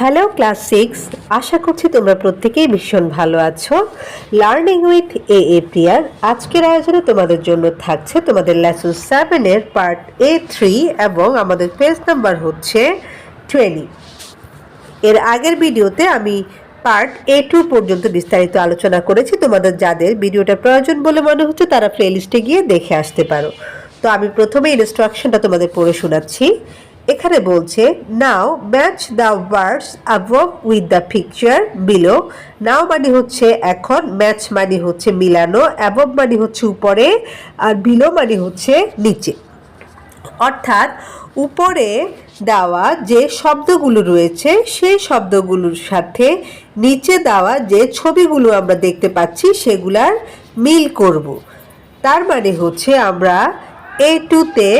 Hello class six আশা করছি তোমরা প্রত্যেকেই ভীষণ ভালো আছো। লার্নিং উইথ এ এ প্রিয়ার আজকের আয়োজনে তোমাদের জন্য থাকছে তোমাদের লেসন সেভেনের পার্ট এ থ্রি এবং আমাদের পেজ নাম্বার হচ্ছে টোয়েন্টি এর আগের ভিডিওতে আমি পার্ট এ টু পর্যন্ত বিস্তারিত আলোচনা করেছি। তোমাদের যাদের ভিডিওটা প্রয়োজন বলে মনে হচ্ছে, তারা প্লেলিস্টে গিয়ে দেখে আসতে পারো। তো আমি প্রথমে ইনস্ট্রাকশনটা তোমাদের পড়ে শোনাচ্ছি। এখানে বলছে now match the words above with the picture below now মানে হচ্ছে এখন ম্যাচ মানে হচ্ছে মিলানো অ্যাবভ মানে হচ্ছে উপরে, আর বিলো মানে হচ্ছে নিচে। অর্থাৎ উপরে দেওয়া যে শব্দগুলো রয়েছে, সেই শব্দগুলোর সাথে নিচে দেওয়া যে ছবিগুলো আমরা দেখতে পাচ্ছি, সেগুলার মিল করব। তার মানে হচ্ছে আমরা এ টুতে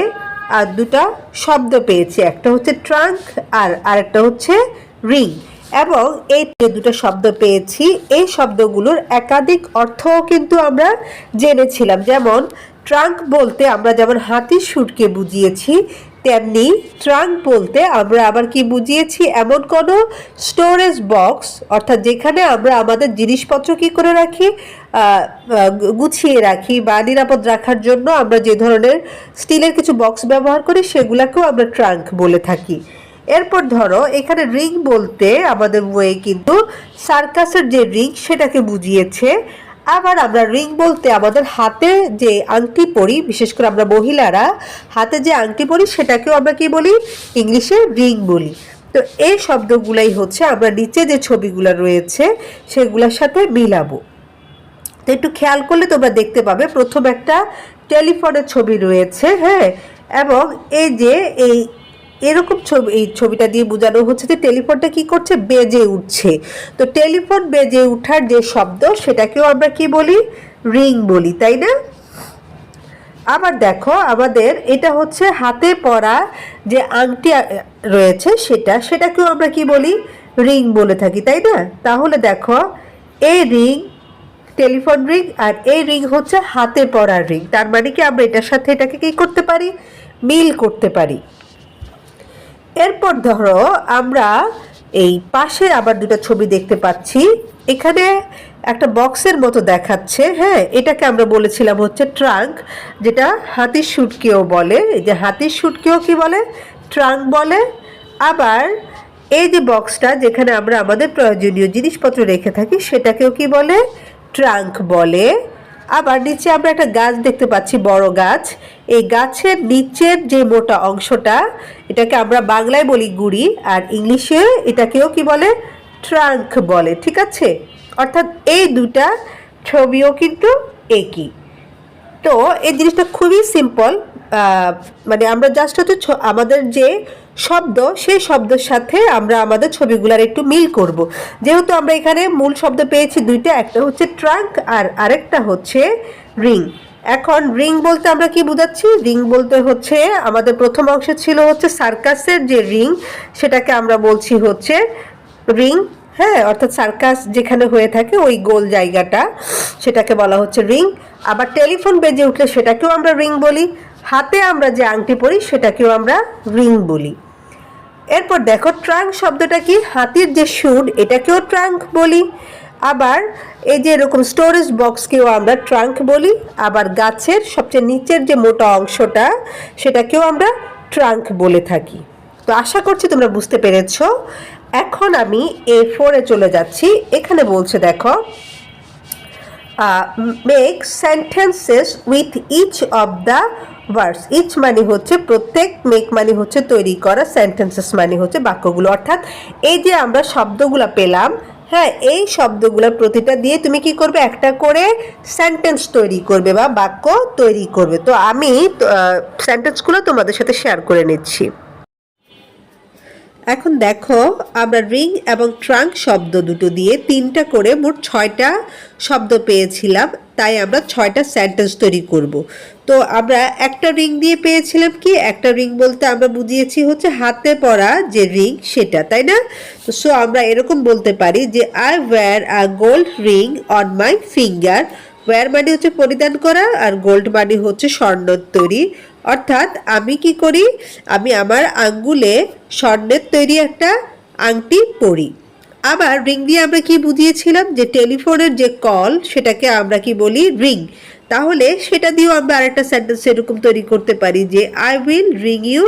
আর দুটা শব্দ পেয়েছি, একটা হচ্ছে ট্রাঙ্ক আর আরেকটা হচ্ছে রিং এবং এই যে দুটো শব্দ পেয়েছি, এই শব্দগুলোর একাধিক অর্থও কিন্তু আমরা জেনেছিলাম। যেমন ট্রাঙ্ক বলতে আমরা যেমন হাতির সুটকে বুঝিয়েছি, তেমনি ট্রাঙ্ক বলতে আমরা আবার কি বুঝিয়েছি? এমন কোনো স্টোরেজ বক্স অর্থাৎ যেখানে আমরা আমাদের জিনিসপত্র কি করে রাখি? গুছিয়ে রাখি বা নিরাপদ রাখার জন্য আমরা যে ধরনের স্টিলের কিছু বক্স ব্যবহার করি, সেগুলোকেও আমরা ট্রাঙ্ক বলে থাকি। এরপর ধরো, এখানে রিং বলতে আমাদের বইয়ে কিন্তু সার্কাসের যে রিং, সেটাকে বুঝিয়েছে। আবার আমরা রিং বলতে আমাদের হাতে যে আংটি পরি, বিশেষ করে আমরা মহিলারা, হাতে যে আংটি পরি সেটাকেও আমরা কি বলি? ইংলিশে রিং বলি। তো এই শব্দগুলাই হচ্ছে আমরা নিচে যে ছবিগুলো রয়েছে সেগুলোর সাথে মিলাবো। তো একটু খেয়াল করলে তোমরা দেখতে পাবে, প্রথম একটা টেলিফোনের ছবি রয়েছে হ্যাঁ? এবং এই যে এই এরকম ছবি, এই ছবিটা দিয়ে বোঝানো হচ্ছে যে টেলিফোনটা কি করছে? বেজে উঠছে। তো টেলিফোন বেজে উঠার যে শব্দ, সেটাকেও আমরা কি বলি? রিং বলি, তাই না? আবার দেখো, আমাদের এটা হচ্ছে হাতে পরা যে আংটি রয়েছে সেটা, সেটাকেও আমরা কি বলি? রিং বলে থাকি, তাই না? তাহলে দেখো, এই রিং, টেলিফোন রিং আর এই রিং হচ্ছে হাতে পরার রিং। তার মানে কি আমরা এটার সাথে এটাকে কি করতে পারি? মিল করতে পারি। এরপর ধরো আমরা এই পাশে আবার দুটো ছবি দেখতে পাচ্ছি। এখানে একটা বক্সের মতো দেখাচ্ছে হ্যাঁ? এটাকে আমরা বলেছিলাম হচ্ছে ট্রাঙ্ক, যেটা হাতির শুটকেও বলে। এই যে হাতির শুটকেও কি বলে? ট্রাঙ্ক বলে। আবার এই যে বক্সটা যেখানে আমরা আমাদের প্রয়োজনীয় জিনিসপত্র রেখে থাকি, সেটাকেও কি বলে? ট্রাঙ্ক বলে। আবার নিচে আমরা একটা গাছ দেখতে পাচ্ছি, বড় গাছ। এই গাছের নিচের যে মোটা অংশটা, এটাকে আমরা বাংলায় বলি গুড়ি, আর ইংলিশে এটাকেও কি বলে? ট্রাঙ্ক বলে, ঠিক আছে? অর্থাৎ এই দুটা ছবিও কিন্তু একই। তো এই জিনিসটা খুবই সিম্পল মানে আমরা জাস্ট হচ্ছে আমাদের যে শব্দ, সেই শব্দের সাথে আমরা আমাদের ছবিগুলার একটু মিল করব। যেহেতু আমরা এখানে মূল শব্দ পেয়েছি দুইটা, একটা হচ্ছে ট্রাঙ্ক আর আরেকটা হচ্ছে রিং। এখন রিং বলতে আমরা কি বোঝাচ্ছি? রিং বলতে হচ্ছে, আমাদের প্রথম অংশে ছিল হচ্ছে সার্কাসের যে রিং, সেটাকে আমরা বলছি হচ্ছে রিং হ্যাঁ? অর্থাৎ সার্কাস যেখানে হয়ে থাকে ওই গোল জায়গাটা, সেটাকে বলা হচ্ছে রিং। আবার টেলিফোন বেজে উঠলে সেটাকেও আমরা রিং বলি। হাতে আমরা যে আংটি পরি, সেটাকেও আমরা রিং বলি। এরপর দেখো ট্রাঙ্ক শব্দটা কি? হাতির যে শুড, এটাকেও ট্রাঙ্ক বলি। আবার এই যে এরকম স্টোরেজ বক্সকেও আমরা ট্রাঙ্ক বলি। আবার গাছের সবচেয়ে নিচের যে মোটা অংশটা, সেটাকেও আমরা ট্রাঙ্ক বলে থাকি। তো আশা করছি তোমরা বুঝতে পেরেছ। এখন আমি এ ফোরে চলে যাচ্ছি। এখানে বলছে দেখো make sentences with each of the words each মানে হচ্ছে প্রত্যেক মেক মানে হচ্ছে তৈরি করা সেন্টেন্সেস মানে হচ্ছে বাক্যগুলো। অর্থাৎ এই যে আমরা শব্দগুলো পেলাম হ্যাঁ এই শব্দগুলোর প্রতিটা দিয়ে তুমি কি করবে? একটা করে সেন্টেন্স তৈরি করবে বা বাক্য তৈরি করবে। তো আমি সেন্টেন্সগুলো তোমাদের সাথে শেয়ার করে নিচ্ছি। এখন দেখো, আমরা রিং এবং ট্রাঙ্ক শব্দ দুটো দিয়ে তিনটা করে মোট ছয়টা শব্দ পেয়েছিলাম। তাই আমরা ছয়টা সেন্টেন্স তৈরি করব। তো আমরা একটা রিং দিয়ে পেয়েছিলাম কি? একটা রিং বলতে আমরা বুঝিয়েছি হচ্ছে হাতে পরা যে রিং সেটা, তাই না? তো সো আমরা এরকম বলতে পারি যে I wear a gold ring on my finger wear মানে হচ্ছে পরিধান করা আর গোল্ড মানে হচ্ছে স্বর্ণর তৈরি। অর্থাৎ আমি কি করি? আমি আমার আঙ্গুলে স্বর্ণের তৈরি একটা আংটি পরি। আবার রিং দিয়ে আমরা কি বুঝিয়েছিলাম যে টেলিফোনের যে কল সেটাকে আমরা কি বলি রিং তাহলে সেটা দিয়েও আমরা আরেকটা সেন্টেন্স এরকম তৈরি করতে পারি যে I will ring you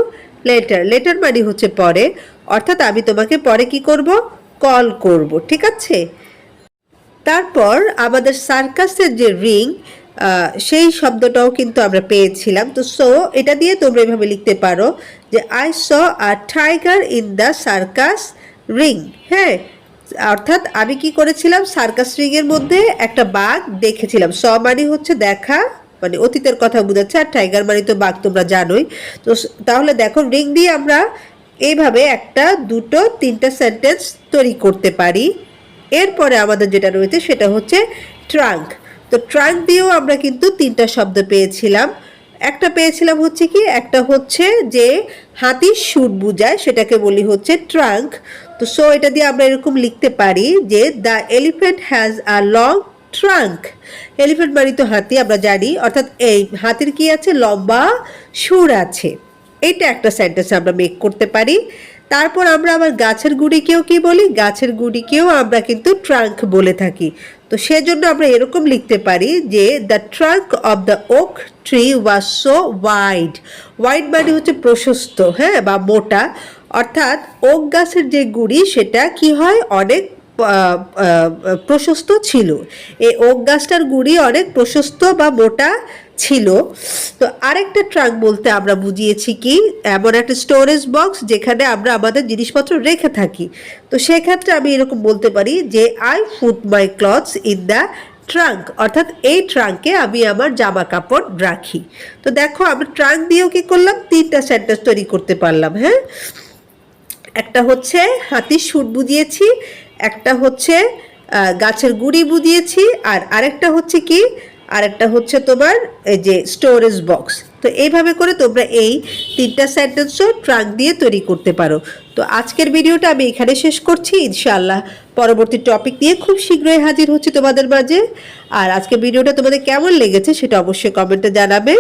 later later মানে হচ্ছে পরে। অর্থাৎ আমি তোমাকে পরে কি করব? কল করব। ঠিক আছে? তারপর আমাদের সার্কাসের যে রিং সেই শব্দটাও কিন্তু আমরা পেয়েছিলাম। তো সো এটা দিয়ে তোমরা এভাবে লিখতে পারো যে I saw a tiger in the circus ring হ্যাঁ? অর্থাৎ আমি কি করেছিলাম? সার্কাস রিংয়ের মধ্যে একটা বাঘ দেখেছিলাম। স মানে হচ্ছে দেখা মানে অতীতের কথা বোঝাচ্ছে, আর টাইগার মানে তো বাঘ তোমরা জানোই। তো তাহলে দেখো, রিং দিয়ে আমরা এইভাবে একটা, দুটো, তিনটা সেন্টেন্স তৈরি করতে পারি। এরপরে আমাদের যেটা রয়েছে সেটা হচ্ছে ট্রাঙ্ক। তো ট্রাঙ্ক দিয়েও আমরা কিন্তু তিনটা শব্দ পেয়েছিলাম। একটা পেয়েছিলাম হচ্ছে কি? একটা হচ্ছে যে হাতির সুট বুঝায়, সেটাকে বলি হচ্ছে ট্রাঙ্ক। তো সো এটা দিয়ে আমরা এরকম লিখতে পারি যে the elephant has a long trunk elephant মানে তো হাতি, আমরা জানি। অর্থাৎ এই হাতির কি আছে? লম্বা সুর আছে। এটা একটা সেন্টেন্স আমরা মেক করতে পারি। তারপর আমরা আবার গাছের গুড়িকেও কি বলি? গাছের গুড়িকেও আমরা কিন্তু ট্রাঙ্ক বলে থাকি। তো সেজন্য আমরা এরকম লিখতে পারি যে the trunk of the oak tree was so wide wide মানে হচ্ছে প্রশস্ত হ্যাঁ বা মোটা। অর্থাৎ ওক গাছের যে গুড়ি, সেটা কি হয়? অনেক প্রশস্ত ছিল। এই ওক গাছটার গুড়ি অনেক প্রশস্ত বা মোটা ছিল। তো আরেকটা ট্রাঙ্ক বলতে আমরা বুঝিয়েছি কি, এমন একটা স্টোরেজ বক্স যেখানে আমরা আমাদের জিনিসপত্র রেখে থাকি। তো সেক্ষেত্রে আমি এরকম বলতে পারি যে I put my clothes in the trunk অর্থাৎ এই ট্রাঙ্কে আমি আমার জামা কাপড় রাখি। তো দেখো আমরা ট্রাঙ্ক দিয়েও কি করলাম? তিনটা সেন্টেন্স তৈরি করতে পারলাম হ্যাঁ? একটা হচ্ছে হাতির সুট বুঝিয়েছি একটা হচ্ছে গাছের গুড়ি বুঝিয়েছি আর আরেকটা হচ্ছে কি, আরেকটা হচ্ছে তোমার এই যে স্টোরেজ বক্স তো এইভাবে করে তোমরা এই তিনটা সেন্টেন্সও ট্রাঙ্ক দিয়ে তৈরি করতে পারো। তো আজকের ভিডিওটা আমি এখানে শেষ করছি। ইনশাআল্লাহ পরবর্তী টপিক নিয়ে খুব শীঘ্রই হাজির হচ্ছে তোমাদের মাঝে। আর আজকের ভিডিওটা তোমাদের কেমন লেগেছে সেটা অবশ্যই কমেন্টে জানাবে।